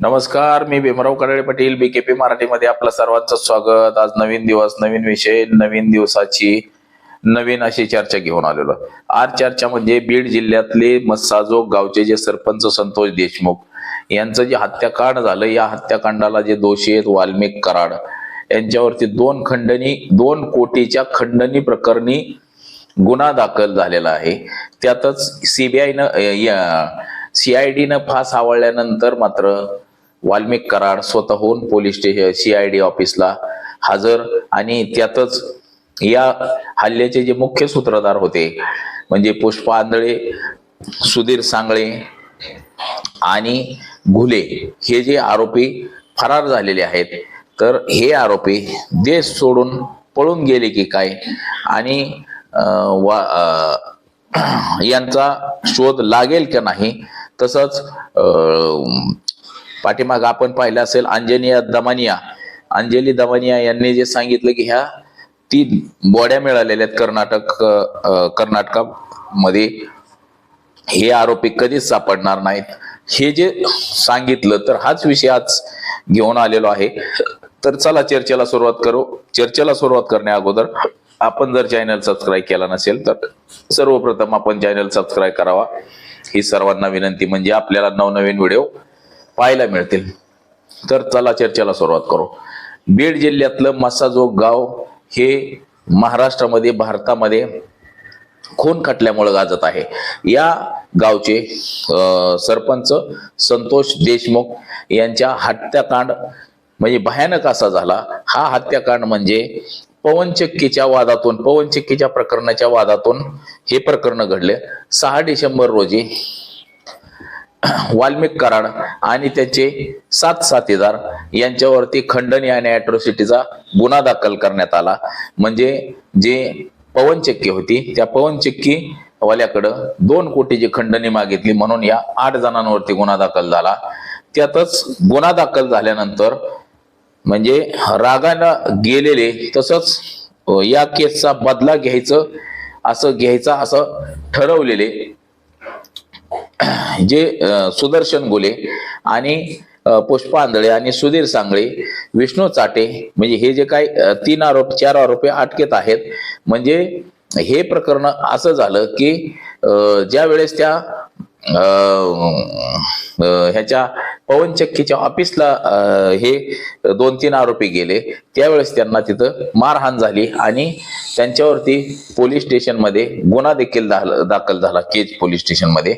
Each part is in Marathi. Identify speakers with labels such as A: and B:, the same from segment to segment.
A: नमस्कार मी भीमराव कराळे पाटील बीकेपी मराठीमध्ये आपलं सर्वांचं स्वागत. आज नवीन दिवस नवीन विषय नवीन दिवसाची नवीन अशी चर्चा घेऊन आलेलो. आज चर्चा म्हणजे बीड जिल्ह्यातले मस्साजोग गावचे जे सरपंच संतोष देशमुख यांचं जे हत्याकांड झालं या हत्याकांडाला जे दोषी आहेत वाल्मिक कराड यांच्यावरती दोन खंडणी दोन कोटीच्या खंडणी प्रकरणी गुन्हा दाखल झालेला आहे. त्यातच सीबीआयनं सीआयडीनं फास आवळल्यानंतर मात्र वाल्मिक कराड स्वतःहून पोलीस स्टेशन सीआयडी ऑफिसला हजर आणि त्यातच या हल्ल्याचे जे मुख्य सूत्रधार होते म्हणजे पुष्पा आंधळे सुधीर सांगळे आणि घुले हे जे आरोपी फरार झालेले आहेत तर हे आरोपी देश सोडून पळून गेले की काय? आणि वा यांचा शोध लागेल का नाही? तसंच पाठीमाग आपण पाहिलं असेल अंजनिया दमानिया. अंजली दमानिया यांनी जे सांगितलं की ह्या तीन बॉड्या मिळालेल्या आहेत कर्नाटक कर्नाटकामध्ये. हे आरोपी कधीच सापडणार नाहीत. हे जे सांगितलं तर हाच विषय आज घेऊन आलेलो आहे. तर चला चर्चेला सुरुवात करू. चर्चेला सुरुवात करण्या अगोदर आपण जर चॅनल सबस्क्राईब केला नसेल तर सर्वप्रथम आपण चॅनल सबस्क्राईब करावा. ही सर्वांना विनंती म्हणजे आपल्याला नवनवीन व्हिडिओ पाहायला मिळतील. तर चला चर्चेला सुरुवात करू. बीड जिल्ह्यातलं मसाजोग गाव हे महाराष्ट्रामध्ये भारतामध्ये खून खटल्यामुळे गाजत आहे. या गावचे सरपंच संतोष देशमुख यांच्या हत्याकांड म्हणजे भयानक असा झाला. हा हत्याकांड म्हणजे पवनचक्कीच्या वादातून पवनचक्कीच्या प्रकरणाच्या वादातून हे प्रकरण घडले. सहा डिसेंबर रोजी वाल्मिक कराड आणि त्याचे सात साथीदार यांच्यावरती खंडणी आणि अॅट्रोसिटीचा गुन्हा दाखल करण्यात आला. म्हणजे जे पवनचक्की होती त्या पवनचक्की वाल्याकडं दोन कोटीची खंडणी मागितली म्हणून या आठ जणांवरती गुन्हा दाखल झाला. त्यातच गुन्हा दाखल झाल्यानंतर म्हणजे रागानं गेलेले तसंच या केसचा बदला घ्यायचं असं घ्यायचा असं ठरवलेले जे सुदर्शन गोले आणि पुष्पा आंधळे आणि सुधीर सांगळे विष्णू चाटे म्हणजे हे जे काही तीन आरोप चार आरोपी अटकेत आहेत. म्हणजे हे प्रकरण असं झालं की ज्या वेळेस त्या ह्याच्या पवन ह्याच्या पवनचक्कीच्या ऑफिसला हे दोन तीन आरोपी गेले त्यावेळेस त्यांना तिथं मारहाण झाली आणि त्यांच्यावरती पोलीस स्टेशनमध्ये गुन्हा देखील दाखल दाखल झाला केज पोलीस स्टेशनमध्ये.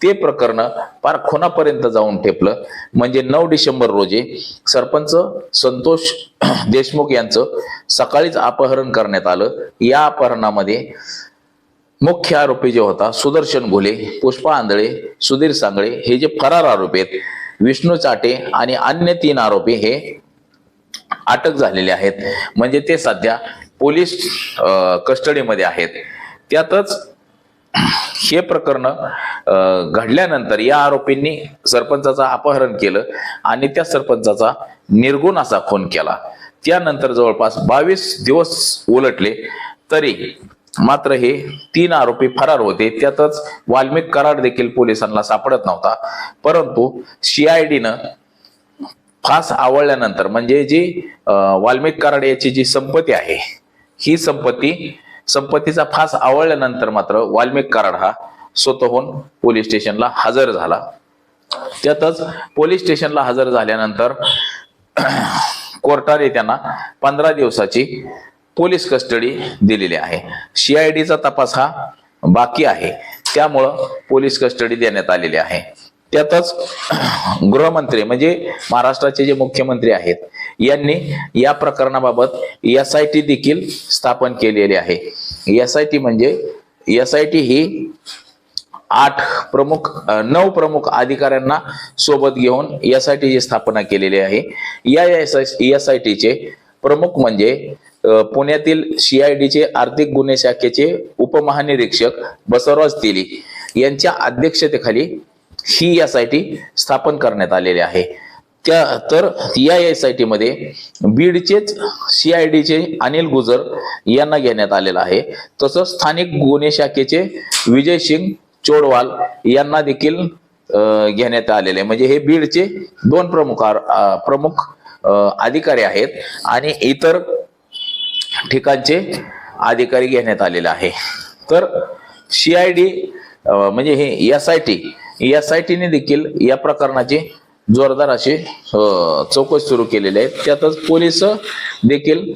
A: ते प्रकरण पार खुनापर्यंत जाऊन ठेपलं. म्हणजे नऊ डिसेंबर रोजी सरपंच संतोष देशमुख यांचं सकाळीच अपहरण करण्यात आलं. या अपहरणामध्ये मुख्य आरोपी जे होता सुदर्शन घोले पुष्पा आंधळे सुधीर सांगळे हे जे फरार आरोपी आहेत विष्णू चाटे आणि अन्य तीन आरोपी हे अटक झालेले आहेत. म्हणजे ते सध्या पोलीस कस्टडीमध्ये आहेत. त्यातच हे प्रकरण घडल्यानंतर या आरोपींनी सरपंचाचं अपहरण केलं आणि त्या सरपंचाचा निर्गुण असा खून केला. त्यानंतर जवळपास बावीस दिवस उलटले तरी मात्र हे तीन आरोपी फरार होते. त्यातच वाल्मिक कराड देखील पोलिसांना सापडत नव्हता. परंतु सीआयडीनं फास आवळल्यानंतर म्हणजे जी वाल्मिक कराड याची जी संपत्ती आहे ही संपत्ती संपत्तीचा फास आवळल्यानंतर मात्र वाल्मिक कराड हा स्वतःहून पोलीस स्टेशनला हजर झाला. त्यातच पोलीस स्टेशनला हजर झाल्यानंतर कोर्टाने त्यांना पंधरा दिवसाची पोलीस कस्टडी दिलेली आहे. सीआयडीचा तपास हा बाकी आहे. त्यामुळं पोलीस कस्टडी देण्यात आलेली आहे. त्यातच गृहमंत्री म्हणजे महाराष्ट्राचे जे मुख्यमंत्री आहेत यांनी या प्रकरणाबाबत एस आय टी देखील स्थापन केलेली आहे. एस आय टी म्हणजे एस आय टी ही आठ प्रमुख नऊ प्रमुख अधिकाऱ्यांना सोबत घेऊन एस आय टीची स्थापना केलेली आहे. या एस एस आय टीचे प्रमुख म्हणजे पुण्यातील सीआयडीचे आर्थिक गुन्हे शाखेचे उपमहानिरीक्षक बसवराज तेली यांच्या अध्यक्षतेखाली ही एस आय टी स्थापन करण्यात आलेली आहे. त्या तर या एस आय टी मध्ये बीडचेच सीआयडीचे अनिल गुजर यांना घेण्यात आलेलं आहे. तसंच स्थानिक गुन्हे शाखेचे विजय सिंग चोडवाल यांना देखील घेण्यात आलेले आहे. म्हणजे हे बीडचे दोन प्रमुख प्रमुख अधिकारी आहेत आणि इतर ठिकाणचे अधिकारी घेण्यात आलेले आहे. तर सीआयडी म्हणजे हे S I T S I टीने देखील या प्रकरणाची जोरदार अशी चौकशी सुरू केलेली आहे. त्यातच पोलीस देखील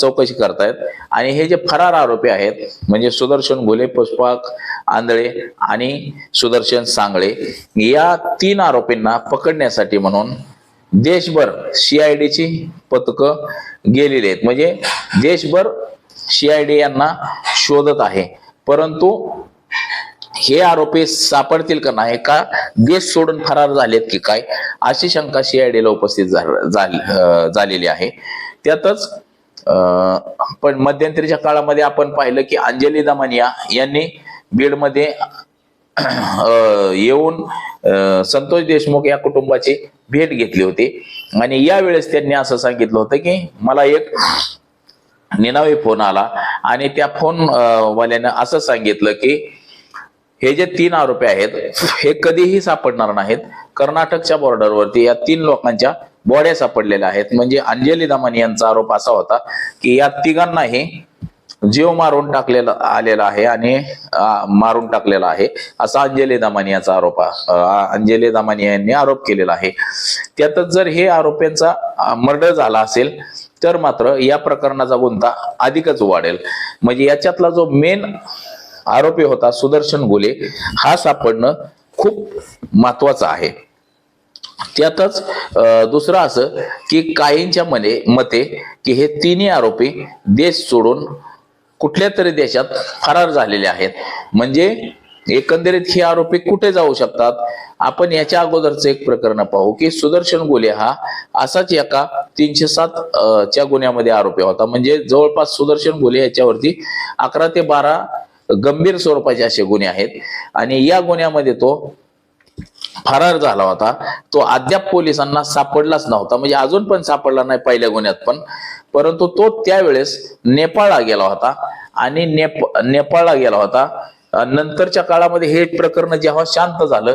A: चौकशी करतायत. आणि हे जे फरार आरोपी आहेत म्हणजे सुदर्शन घोले पुष्पाक आंधळे आणि सुदर्शन सांगळे या तीन आरोपींना पकडण्यासाठी म्हणून देशभर सीआयडीची पथकं गेलेली आहेत. म्हणजे देशभर सीआयडी यांना शोधत आहे. परंतु हे आरोपी सापडतील का नाही का देश सोडून फरार झालेत की काय अशी शंका सीआयडीला उपस्थित झालेली आहे. त्यातच अं, पण मध्यंतरीच्या काळामध्ये आपण पाहिलं की अंजली दमानिया यांनी बीडमध्ये अं, येऊन संतोष देशमुख या कुटुंबाची भेट घेतली होती. आणि यावेळेस त्यांनी असं सांगितलं होतं की मला एक निनावी फोन आला. आणि त्या फोन वाल्यानं असं सांगितलं की हे जे तीन आरोपी आहेत हे कधीही सापडणार नाहीत. कर्नाटकच्या बॉर्डरवरती या तीन लोकांच्या बॉड्या सापडलेल्या आहेत. म्हणजे अंजली दमानी यांचा आरोप असा होता की या तिघांनाही जीव मारून टाकलेला आलेला आहे आणि मारून टाकलेला आहे असा अंजली दामानी याचा आरोप अंजली दामानी यांनी आरोप केलेला आहे. त्यातच जर हे आरोपींचा मर्डर झाला असेल तर मात्र या प्रकरणाचा गुंता अधिकच वाढेल. म्हणजे याच्यातला जो मेन आरोपी होता सुदर्शन गोले. हा सापडणं खूप महत्वाचं आहे. त्यातच अं, दुसरं असं की काहींच्या मने मते की हे तिन्ही आरोपी देश सोडून कुठल्या तरी देशात फरार झालेले आहेत. म्हणजे एकंदरीत हे आरोपी कुठे जाऊ शकतात? आपण याच्या अगोदरचं एक प्रकरण पाहू की सुदर्शन गोले हा असाच एका तीनशे सात च्या गुन्ह्यामध्ये आरोपी होता. म्हणजे जवळपास सुदर्शन गोले याच्यावरती अकरा ते बारा गंभीर स्वरूपाचे असे गुन्हे आहेत. आणि या गुन्ह्यामध्ये तो फरार झाला होता. तो अद्याप पोलिसांना सापडलाच नव्हता. म्हणजे अजून पण सापडला नाही पहिल्या गुन्ह्यात पण. परंतु तो त्यावेळेस नेपाळला गेला होता. आणि नेप नेपाळला गेला होता. नंतरच्या काळामध्ये हे प्रकरण जेव्हा शांत झालं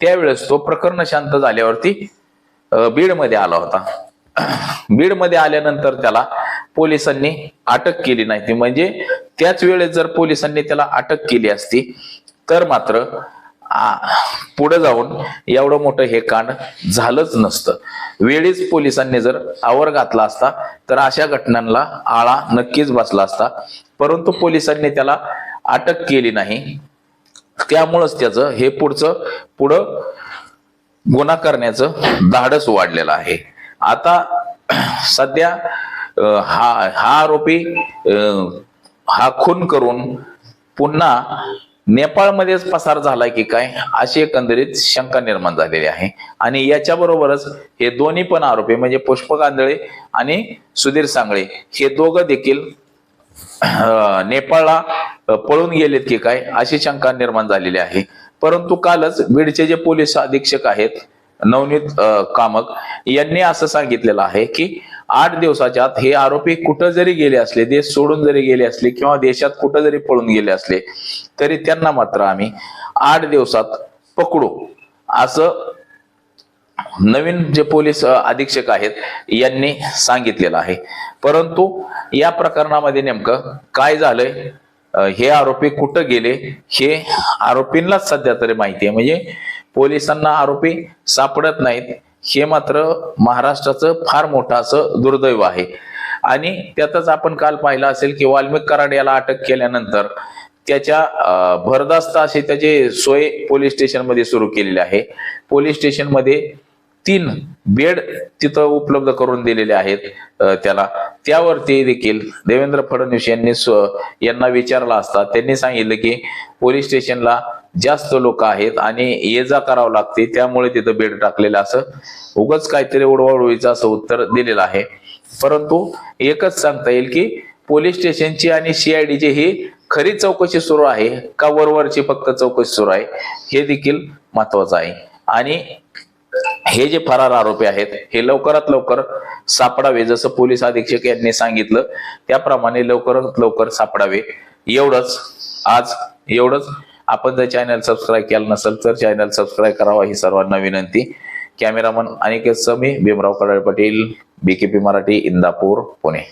A: त्यावेळेस तो प्रकरण शांत झाल्यावरती बीडमध्ये आला होता. बीडमध्ये आल्यानंतर त्याला पोलिसांनी अटक केली नाही. ती म्हणजे त्याच वेळेस जर पोलिसांनी त्याला अटक केली असती तर मात्र पुढे जाऊन एवढं मोठं हे कांड झालंच नसतं. वेळीच पोलिसांनी जर आवर घातला असता तर अशा घटनांना आळा नक्कीच बसला असता. परंतु पोलिसांनी त्याला अटक केली नाही. त्यामुळंच त्याचं हे पुढचं पुढं गुन्हा करण्याचं धाडस वाढलेलं आहे. आता सध्या हा हा आरोपी अं, हा खून करून पुन्हा नेपाळमध्येच पसार झालाय की काय अशी एकंदरीत शंका निर्माण झालेली आहे. आणि याच्या बरोबरच हे दोन्ही पण आरोपी म्हणजे पुष्प आंधळे आणि सुधीर सांगळे हे दोघं देखील नेपाळला पळून गेलेत की काय अशी शंका निर्माण झालेली आहे. परंतु कालच बीडचे जे पोलीस अधीक्षक आहेत नवनीत कामक यांनी असं सांगितलेलं आहे की आठ दिवसाच्या आत हे आरोपी कुठं जरी गेले असले देश सोडून जरी गेले असले किंवा देशात कुठं जरी पळून गेले असले तरी त्यांना मात्र आम्ही आठ दिवसात पकडू. असं नवीन जे पोलीस अधीक्षक आहेत यांनी सांगितलेलं आहे. परंतु या प्रकरणामध्ये नेमकं काय झालंय? हे आरोपी कुठं गेले? हे आरोपींनाच सध्या तरी माहिती आहे. म्हणजे पोलिसांना आरोपी सापडत नाहीत. हे मात्र महाराष्ट्राचं फार मोठं असं दुर्दैव आहे. आणि त्यातच आपण काल पाहिलं असेल की वाल्मिक कराड याला अटक केल्यानंतर त्याच्या भरदास्त अशी त्याचे सोय पोलीस स्टेशनमध्ये सुरू केलेली आहे. पोलीस स्टेशनमध्ये तीन बेड तिथं उपलब्ध करून दिलेले आहेत त्याला. त्यावरती देखील देवेंद्र फडणवीस यांनी स्व- यांना विचारला असता. त्यांनी सांगितलं की पोलीस स्टेशनला जास्त लोक आहेत आणि ये जा करावं लागते त्यामुळे तिथं बेड टाकलेलं असं उगच काहीतरी उडवाउडवीचं असं उत्तर दिलेलं आहे. परंतु एकच सांगता येईल की पोलीस स्टेशनची आणि सीआयडीची ही खरी चौकशी सुरू आहे का वरवरची फक्त चौकशी सुरू आहे हे देखील महत्वाचं आहे. आणि हे जे फरार आरोपी आहेत हे लवकरात लवकर सापडावे जसं पोलीस अधीक्षक यांनी सांगितलं त्याप्रमाणे लवकरात लवकर सापडावे. एवढंच आज एवढंच. आपण जर चॅनल सबस्क्राईब केलं नसेल तर चॅनल सबस्क्राईब करावा ही सर्वांना विनंती. Cameraman Aniket Sami Bhimrao Kadale Patil BKP Marathi Indapur Pune.